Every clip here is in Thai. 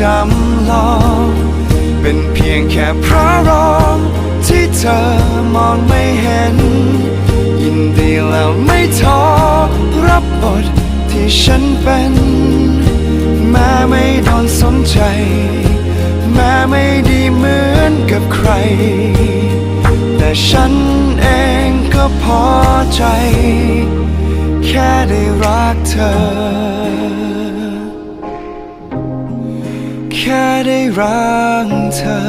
จำลอง เป็นเพียงแค่พระรองที่เธอมองไม่เห็น ยินดีแล้วไม่ท้อรับบทที่ฉันเป็น แม้ไม่โดนสนใจ แม้ไม่ดีเหมือนกับใคร แต่ฉันเองก็พอใจ แค่ได้รักเธอ ค่ได้รักเธอ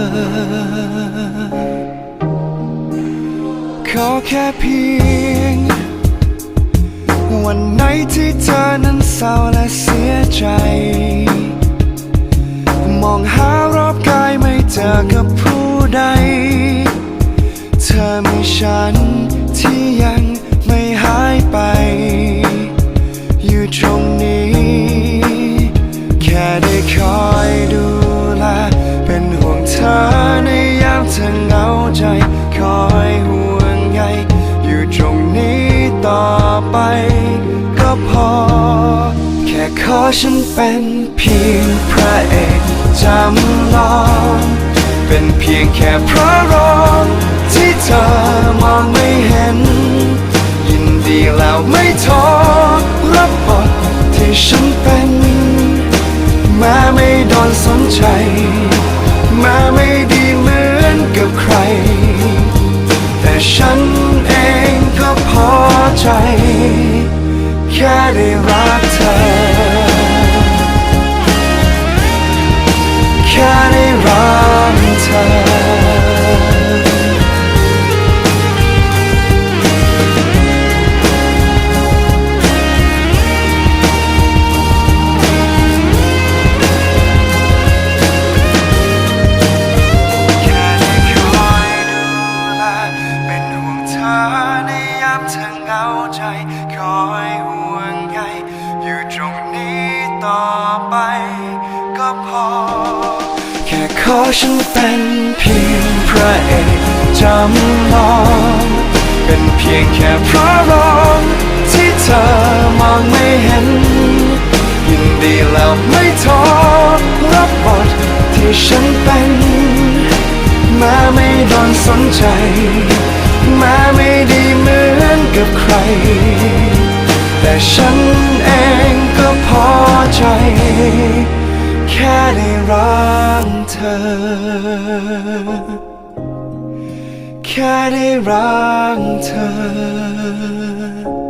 ขอแค่เพียง วันไหนที่เธอนั้นเศร้าและเสียใจ มองหารอบกายไม่เจอกับผู้ใด เธอมีฉันที่ยัง ไปก็พอ แค่ขอฉันเป็นเพียงพระเอกจำลองเป็นเพียงแค่พระรองที่เธอมองไม่เห็น ยินดีแล้วไม่ท้อรับบทที่ฉันเป็นแม้ไม่โดนสนใจแม้ไม่ดีเหมือนกับใคร แต่ฉัน แค่ ต่อไปก็พอ แค่ขอฉันเป็นเพียงพระเอกจำลอง เป็นเพียงแค่พระรองที่เธอมองไม่เห็น ยินดีแล้วไม่ท้อรับบทที่ฉันเป็นแม้ไม่โดนสนใจแม้ไม่ดีเหมือนกับใคร แต่ฉัน ใจ แค่ได้รักเธอ แค่ได้รักเธอ